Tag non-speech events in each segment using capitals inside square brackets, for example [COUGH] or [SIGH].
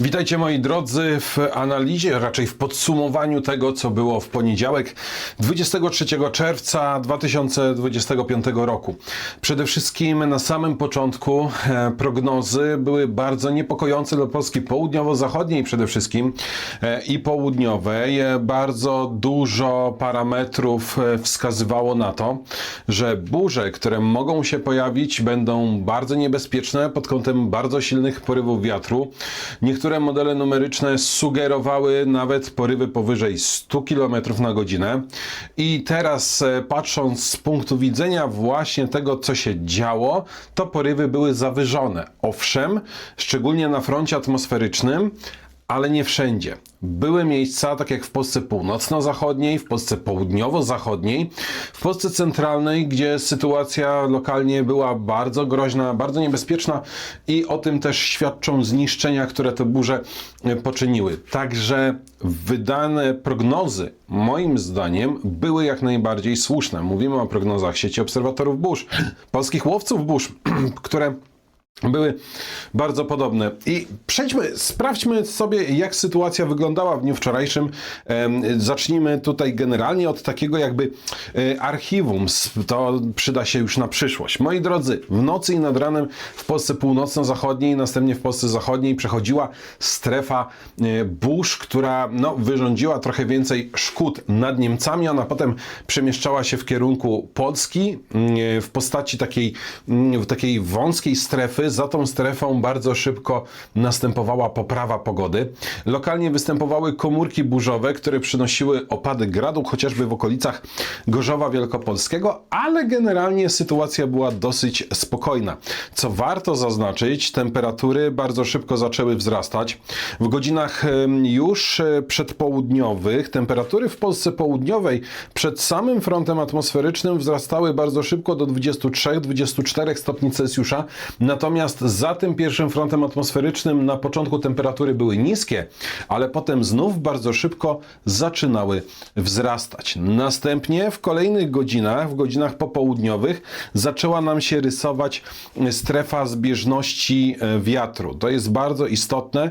Witajcie moi drodzy w analizie, raczej w podsumowaniu tego, co było w poniedziałek 23 czerwca 2025 roku. Przede wszystkim na samym początku e, prognozy były bardzo niepokojące dla Polski południowo-zachodniej przede wszystkim e, i południowej. E, Bardzo dużo parametrów wskazywało na to, że burze, które mogą się pojawić, będą bardzo niebezpieczne pod kątem bardzo silnych porywów wiatru. Niektóre modele numeryczne sugerowały nawet porywy powyżej 100 km na godzinę. I teraz, e, patrząc z punktu widzenia właśnie tego, co się działo, to porywy były zawyżone. Owszem, szczególnie na froncie atmosferycznym, ale nie wszędzie. Były miejsca, tak jak w Polsce północno-zachodniej, w Polsce południowo-zachodniej, w Polsce centralnej, gdzie sytuacja lokalnie była bardzo groźna, bardzo niebezpieczna i o tym też świadczą zniszczenia, które te burze e, poczyniły. Także wydane prognozy, moim zdaniem, były jak najbardziej słuszne. Mówimy o prognozach sieci obserwatorów burz, polskich łowców burz, [CLEARS THROAT] które były bardzo podobne. I przejdźmy, sprawdźmy sobie, jak sytuacja wyglądała w dniu wczorajszym. Zacznijmy tutaj generalnie od takiego jakby e, archiwum. To przyda się już na przyszłość. Moi drodzy, w nocy i nad ranem w Polsce północno-zachodniej, następnie w Polsce zachodniej przechodziła strefa e, burz, która no, wyrządziła trochę więcej szkód nad Niemcami. Ona potem przemieszczała się w kierunku Polski mm, w postaci takiej, mm, takiej wąskiej strefy. Za tą strefą bardzo szybko następowała poprawa pogody. Lokalnie występowały komórki burzowe, które przynosiły opady gradu, chociażby w okolicach Gorzowa Wielkopolskiego, ale generalnie sytuacja była dosyć spokojna. Co warto zaznaczyć, temperatury bardzo szybko zaczęły wzrastać. W godzinach już e, przedpołudniowych temperatury w Polsce południowej przed samym frontem atmosferycznym wzrastały bardzo szybko do 23-24 stopni Celsjusza. Natomiast za tym pierwszym frontem atmosferycznym na początku temperatury były niskie, ale potem znów bardzo szybko zaczynały wzrastać. Następnie w kolejnych godzinach, w godzinach popołudniowych, zaczęła nam się rysować strefa zbieżności e, wiatru. To jest bardzo istotne.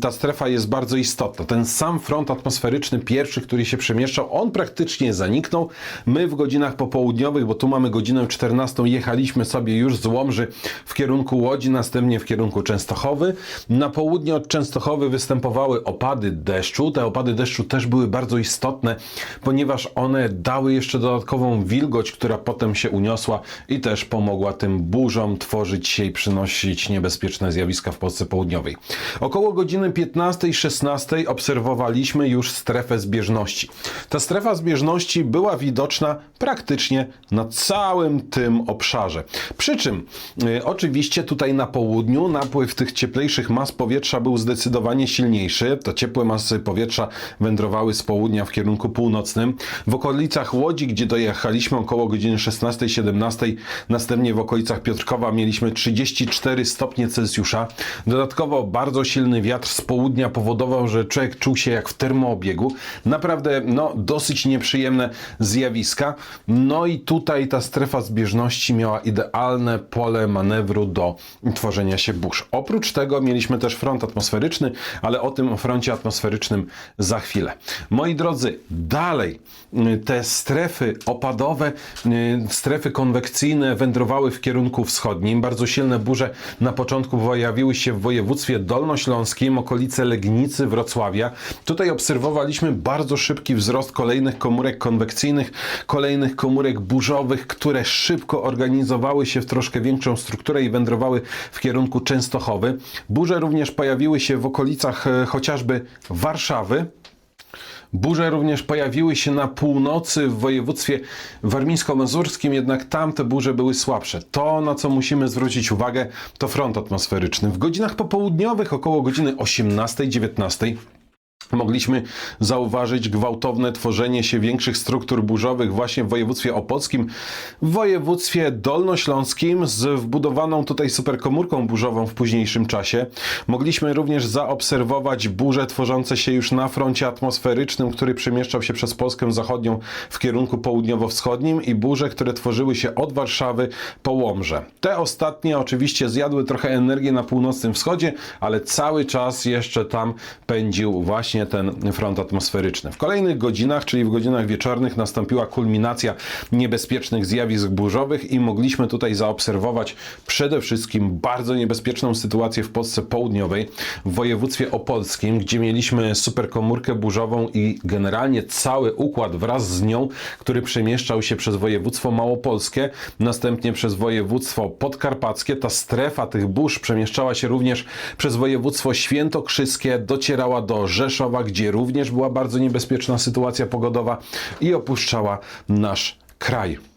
Ta strefa jest bardzo istotna. Ten sam front atmosferyczny, pierwszy, który się przemieszczał, on praktycznie zaniknął. My w godzinach popołudniowych, bo tu mamy godzinę 14, jechaliśmy sobie już z Łomży w kierunku Łodzi, następnie w kierunku Częstochowy. Na południe od Częstochowy występowały opady deszczu. Te opady deszczu też były bardzo istotne, ponieważ one dały jeszcze dodatkową wilgoć, która potem się uniosła i też pomogła tym burzom tworzyć się i przynosić niebezpieczne zjawiska w Polsce Południowej. Około godziny 15-16 obserwowaliśmy już strefę zbieżności. Ta strefa zbieżności była widoczna praktycznie na całym tym obszarze. Przy czym y, oczywiście tutaj na południu napływ tych cieplejszych mas powietrza był zdecydowanie silniejszy. Te ciepłe masy powietrza wędrowały z południa w kierunku północnym. W okolicach Łodzi, gdzie dojechaliśmy około godziny 16-17, następnie w okolicach Piotrkowa mieliśmy 34 stopnie Celsjusza. Dodatkowo bardzo silny wiatr z południa powodował, że człowiek czuł się jak w termoobiegu. Naprawdę no, dosyć nieprzyjemne zjawiska. No i tutaj ta strefa zbieżności miała idealne pole manewru do tworzenia się burz. Oprócz tego mieliśmy też front atmosferyczny, ale o tym froncie atmosferycznym za chwilę. Moi drodzy, dalej y, te strefy opadowe, y, strefy konwekcyjne wędrowały w kierunku wschodnim. Bardzo silne burze na początku pojawiły się w województwie dolnośląskim, okolice Legnicy, Wrocławia. Tutaj obserwowaliśmy bardzo szybki wzrost kolejnych komórek konwekcyjnych, kolejnych komórek burzowych, które szybko organizowały się w troszkę większą strukturę i wędrowały w kierunku Częstochowy. Burze również pojawiły się w okolicach e, chociażby Warszawy. Burze również pojawiły się na północy w województwie warmińsko-mazurskim, jednak tam te burze były słabsze. To, na co musimy zwrócić uwagę, to front atmosferyczny. W godzinach popołudniowych, około godziny 18-19, Mogliśmy zauważyć gwałtowne tworzenie się większych struktur burzowych właśnie w województwie opolskim, w województwie dolnośląskim z wbudowaną tutaj superkomórką burzową w późniejszym czasie. Mogliśmy również zaobserwować burze tworzące się już na froncie atmosferycznym, który przemieszczał się przez Polskę Zachodnią w kierunku południowo-wschodnim i burze, które tworzyły się od Warszawy po Łomże. Te ostatnie oczywiście zjadły trochę energii na północnym wschodzie, ale cały czas jeszcze tam pędził właśnie ten front atmosferyczny. W kolejnych godzinach, czyli w godzinach wieczornych, nastąpiła kulminacja niebezpiecznych zjawisk burzowych i mogliśmy tutaj zaobserwować przede wszystkim bardzo niebezpieczną sytuację w Polsce Południowej, w województwie opolskim, gdzie mieliśmy superkomórkę burzową i generalnie cały układ wraz z nią, który przemieszczał się przez województwo małopolskie, następnie przez województwo podkarpackie. Ta strefa tych burz przemieszczała się również przez województwo świętokrzyskie, docierała do Rzeszowa, gdzie również była bardzo niebezpieczna sytuacja pogodowa i opuszczała nasz kraj.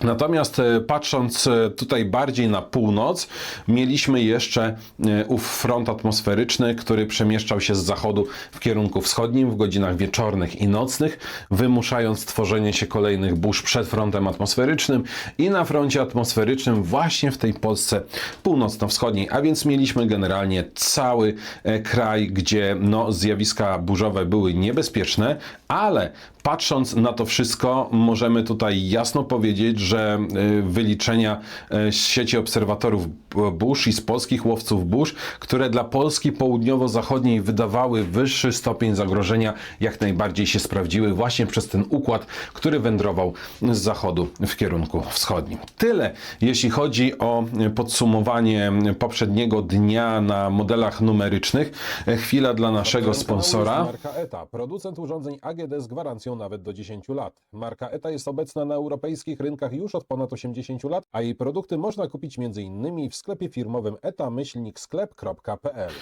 Natomiast e, patrząc e, tutaj bardziej na północ, mieliśmy jeszcze e, ów front atmosferyczny, który przemieszczał się z zachodu w kierunku wschodnim w godzinach wieczornych i nocnych, wymuszając tworzenie się kolejnych burz przed frontem atmosferycznym i na froncie atmosferycznym właśnie w tej Polsce północno-wschodniej. A więc mieliśmy generalnie cały kraj, gdzie no, zjawiska burzowe były niebezpieczne, ale patrząc na to wszystko, możemy tutaj jasno powiedzieć, że y, wyliczenia y, z sieci obserwatorów burz i z polskich łowców burz, które dla Polski południowo-zachodniej wydawały wyższy stopień zagrożenia, jak najbardziej się sprawdziły właśnie przez ten układ, który wędrował z zachodu w kierunku wschodnim. Tyle, jeśli chodzi o podsumowanie poprzedniego dnia na modelach numerycznych. Chwila dla naszego sponsora. Marka ETA, producent urządzeń AGD z gwarancją nawet do 10 lat. Marka ETA jest obecna na europejskich rynkach już od ponad 80 lat, a jej produkty można kupić m.in. w sklepie firmowym eta-sklep.pl.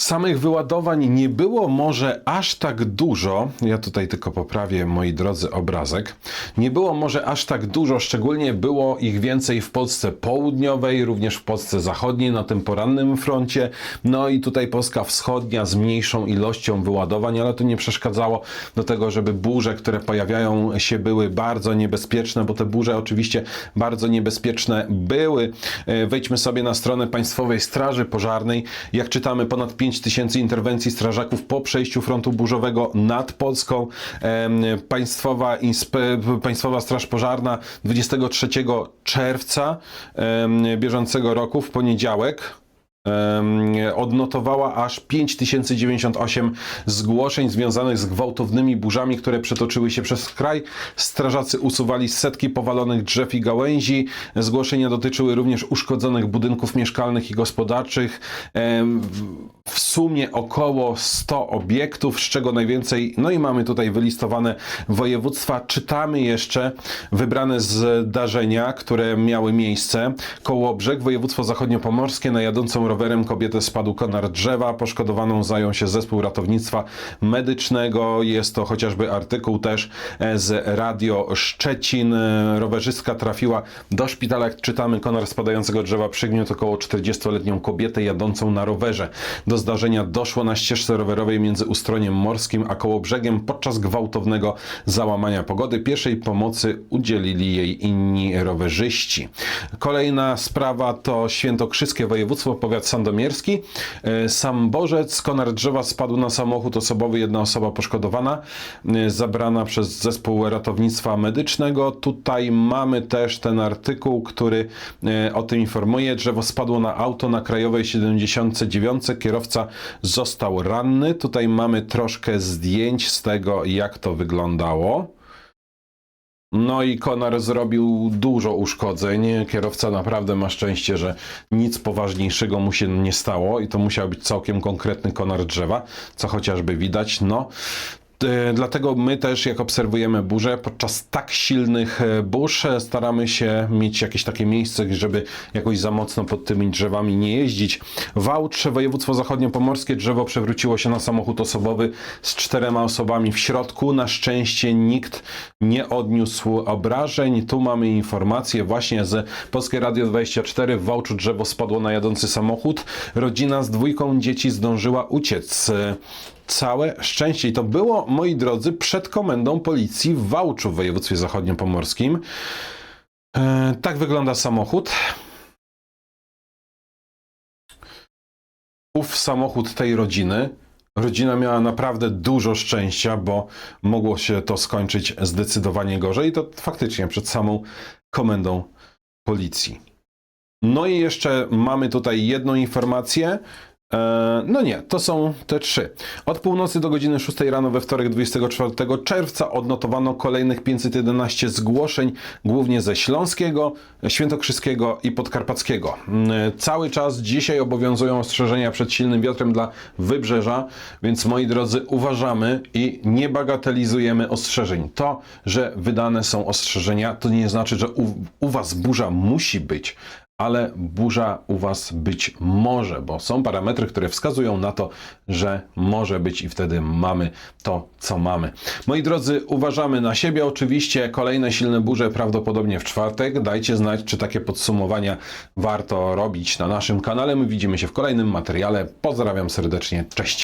Samych wyładowań nie było może aż tak dużo. Ja tutaj tylko poprawię, moi drodzy, obrazek. Nie było może aż tak dużo, szczególnie było ich więcej w Polsce południowej, również w Polsce zachodniej, na tym porannym froncie. No i tutaj Polska wschodnia z mniejszą ilością wyładowań, ale to nie przeszkadzało do tego, żeby burze, które pojawiają się, były bardzo niebezpieczne, bo te burze oczywiście bardzo niebezpieczne były. E, Wejdźmy sobie na stronę Państwowej Straży Pożarnej. Jak czytamy, ponad 5 tysięcy interwencji strażaków po przejściu frontu burzowego nad Polską. Państwowa, Państwowa Straż Pożarna 23 czerwca bieżącego roku w poniedziałek odnotowała aż 5098 zgłoszeń związanych z gwałtownymi burzami, które przetoczyły się przez kraj. Strażacy usuwali setki powalonych drzew i gałęzi. Zgłoszenia dotyczyły również uszkodzonych budynków mieszkalnych i gospodarczych. Sumie około 100 obiektów, z czego najwięcej, no i mamy tutaj wylistowane województwa. Czytamy jeszcze wybrane zdarzenia, które miały miejsce. Kołobrzeg, województwo zachodniopomorskie, na jadącą rowerem kobietę spadł konar drzewa, poszkodowaną zajął się zespół ratownictwa medycznego. Jest to chociażby artykuł też e, z Radio Szczecin. Rowerzystka trafiła do szpitala, czytamy, konar spadającego drzewa przygniótł około 40-letnią kobietę jadącą na rowerze. Do zdarzenia doszło na ścieżce rowerowej między Ustroniem Morskim a Kołobrzegiem podczas gwałtownego załamania pogody. Pierwszej pomocy udzielili jej inni rowerzyści. Kolejna sprawa to świętokrzyskie województwo, powiat sandomierski. E, Sam Bożec, konar drzewa spadł na samochód osobowy, jedna osoba poszkodowana, e, zabrana przez zespół ratownictwa medycznego. Tutaj mamy też ten artykuł, który e, o tym informuje. Drzewo spadło na auto na Krajowej 79. Kierowca został ranny. Tutaj mamy troszkę zdjęć z tego, jak to wyglądało. No i Konar zrobił dużo uszkodzeń. Kierowca naprawdę ma szczęście, że nic poważniejszego mu się nie stało i to musiał być całkiem konkretny konar drzewa, co chociażby widać. No, Dlatego my też, jak obserwujemy burze, podczas tak silnych e, burz e, staramy się mieć jakieś takie miejsce, żeby jakoś za mocno pod tymi drzewami nie jeździć. Wałcz, województwo zachodniopomorskie, drzewo przewróciło się na samochód osobowy z czterema osobami w środku. Na szczęście nikt nie odniósł obrażeń. Tu mamy informację właśnie z Polskie Radio 24. W Wałczu drzewo spadło na jadący samochód. Rodzina z dwójką dzieci zdążyła uciec. Całe szczęście. I to było, moi drodzy, przed komendą policji w Wałczu w województwie zachodniopomorskim. E, tak wygląda samochód. Ów samochód tej rodziny. Rodzina miała naprawdę dużo szczęścia, bo mogło się to skończyć zdecydowanie gorzej. I to faktycznie przed samą komendą policji. No i jeszcze mamy tutaj jedną informację. E, No nie, to są te trzy. Od północy do godziny 6 rano we wtorek 24 czerwca odnotowano kolejnych 511 zgłoszeń, głównie ze Śląskiego, Świętokrzyskiego i Podkarpackiego. Mm, Cały czas dzisiaj obowiązują ostrzeżenia przed silnym wiatrem dla wybrzeża, więc moi drodzy, uważamy i nie bagatelizujemy ostrzeżeń. To, że wydane są ostrzeżenia, to nie znaczy, że u, u Was burza musi być ale burza u Was być może, bo są parametry, które wskazują na to, że może być i wtedy mamy to, co mamy. Moi drodzy, uważamy na siebie. Oczywiście kolejne silne burze prawdopodobnie w czwartek. Dajcie znać, czy takie podsumowania warto robić na naszym kanale. My widzimy się w kolejnym materiale. Pozdrawiam serdecznie. Cześć.